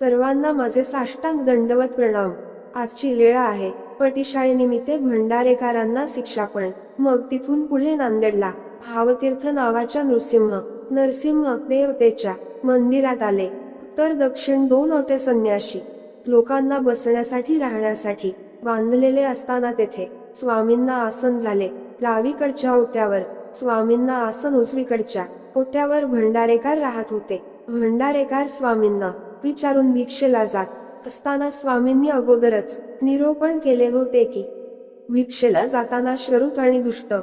सर्वांना माझे साष्टांग दंडवत प्रणाम. आजची वेळ आहे. पटीशाळेनिमित्ते भंडारेकरांना शिक्षापण मग तिथून पुढे नांदेडला. भावतीर्थ नावाच्या नृसिंह नरसिंह देवतेच्या मंदिरात आले. तर दक्षिण दोन ओटे संन्याशी. लोकांना बसण्यासाठी राहण्यासाठी बांधलेले असताना तेथे स्वामींना आसन झाले. डावीकडच्या ओट्यावर स्वामींना आसन उजवीकडच्या ओट्यावर भंडारेकार राहत होते. भंडारेकार स्वामींना विचारून भिक्षेला जात असताना स्वामींनी अगोदरच निरोपण केले होते की भिक्षेला जाताना श्ररुत आणि दुष्ट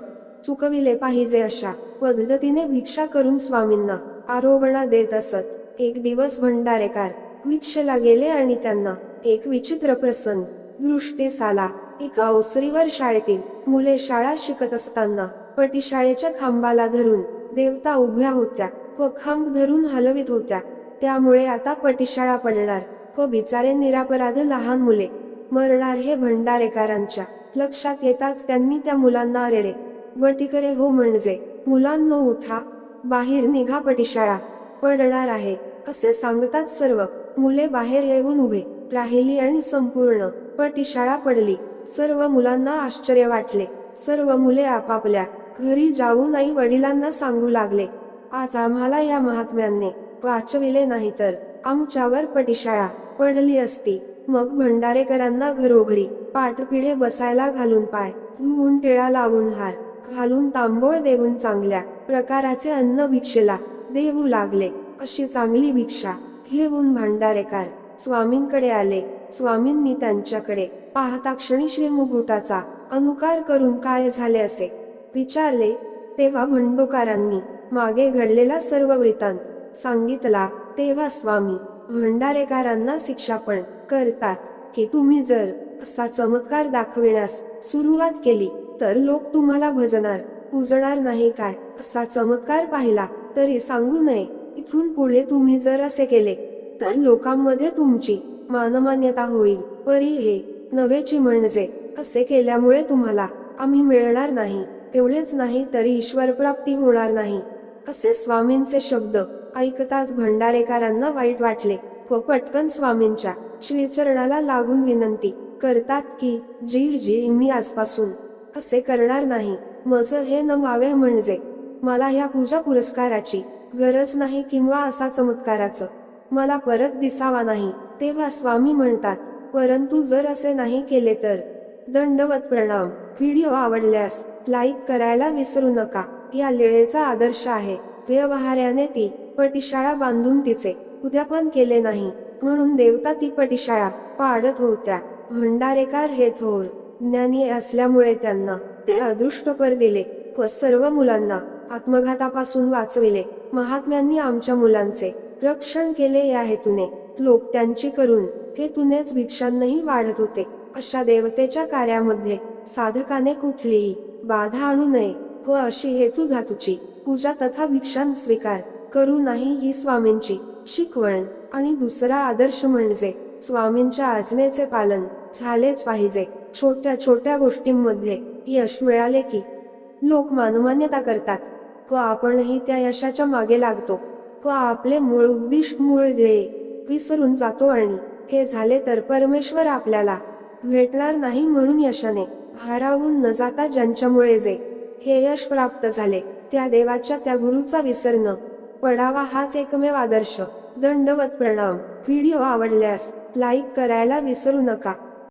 चुकविले पाहिजे अशा पद्धतीने भिक्षा करून स्वामींना आरोपणा देत असत. एक दिवस भंडारेकार भिक्षेला गेले आणि त्यांना एक विचित्र प्रसंग दृष्टीस आला एका ओसरीवर शाळेतील मुले शाळा शिकत असताना पटीशाळेच्या खांबाला धरून देवता उभ्या होत्या व खांब धरून हलवित होत्या. त्यामुळे आता पटिशाळा पडणार. व बिचारे निरापराध लहान मुले. मरणार हे भंडारेकरांच्या लक्षात येताच त्यांनी त्या मुलांना अरेरे वटिकरे हो म्हणजे. मुलांनो उठा. बाहेर निघा पटिशाळा. पडणार आहे. असे सांगताच सर्व. मुले बाहेर येऊन उभे. राहिली आणि संपूर्ण पटिशाळा पडली. सर्व मुलांना आश्चर्य वाटले. सर्व मुले आपापल्या घरी जाऊन आई वडिलांना सांगू लागले. आज आम्हाला या महात्म्यांनी वाचविले नाही तर आमच्यावर पटिशाळा पडली असती. मग भंडारेकरांना घरोघरी पाठपिढे बसायला घालून पाय धुवून टिळा लावून हार घालून तांबोळ देऊन चांगल्या प्रकाराचे अन्न भिक्षेला देऊ लागले. अशी चांगली भिक्षा घेऊन भांडारेकर स्वामींकडे आले. स्वामींनी त्यांच्याकडे पाहता क्षणी श्री मुकुटाचा अनुकार करून काय झाले असे विचारले. तेव्हा भंडोकारांनी मागे घडलेला सर्व वृत्तांत सांगितला तेव्हा स्वामी भंडारेकारांना शिक्षा पण करतात की तुम्ही जर असा चमत्कार दाखविण्यास सुरुवात केली तर लोक तुम्हाला भजणार पूजणार नाही काय? असा चमत्कार पाहिला तरी सांगू नये इथून पुढे तुम्ही जर असे केले तर लोकांमध्ये तुमची मानमान्यता होईल. परी हे नव्याची म्हणजे असे केल्यामुळे तुम्हाला आम्ही मिळणार नाही एवढेच नाही तरी ईश्वर प्राप्ती होणार नाही. असे स्वामींचे शब्द ऐकताच भंडारेकरांना वाईट वाटले. व पटकन स्वामींच्या श्रीचरणाला लागून विनंती करतात की जी जी मी आजपासून असे करणार नाही. मज हे न व्हावे म्हणजे मला ह्या पूजा पुरस्काराची गरज नाही किंवा असा चमत्काराचं मला परत दिसावा नाही. तेव्हा स्वामी म्हणतात परंतु जर असे नाही केले तर दंडवत प्रणाम. व्हिडिओ आवडल्यास लाईक करायला विसरू नका. या लेळेचा आदर्श आहे. व्यवहार्याने ती पटिशाळा बांधून तिचे उद्यापन केले नाही. म्हणून देवता ती पटिशाळा पाडत होत्या. भंडारेकार हे थोर ज्ञानी असल्यामुळे त्यांना ते अदृष्टपर दिले. व सर्व मुलांना आत्मघातापासून वाचविले. महात्म्यांनी आमच्या मुलांचे रक्षण केले या हेतूने. लोक त्यांची करून हेतूनेच भिक्षांनाही वाढत होते. अशा देवतेच्या कार्यामध्ये साधकाने कुठलीही बाधा आणू नये व अशी हेतू धातूची पूजा तथा भिक्षां स्वीकार करू नाही ही स्वामींची शिकवण आणि दुसरा आदर्श म्हणजे स्वामींच्या आज्ञेचे पालन झालेच पाहिजे. छोट्या छोट्या गोष्टींमध्ये यश मिळाले की लोक मानमान्यता करतात. व आपणही त्या यशाच्या मागे लागतो. व आपले मूळ उद्दिष्ट मूळ ध्येय विसरून जातो आणि हे झाले तर परमेश्वर आपल्याला भेटणार नाही म्हणून यशाने भारावून न जाता ज्यांच्यामुळे जे हे यश प्राप्त झाले त्या देवाच्या त्या गुरुचा विसरणं पडावा हाच एकमेव आदर्श. दंडवत प्रणाम. व्हिडिओ आवडल्यास लाईक करायला विसरू नका.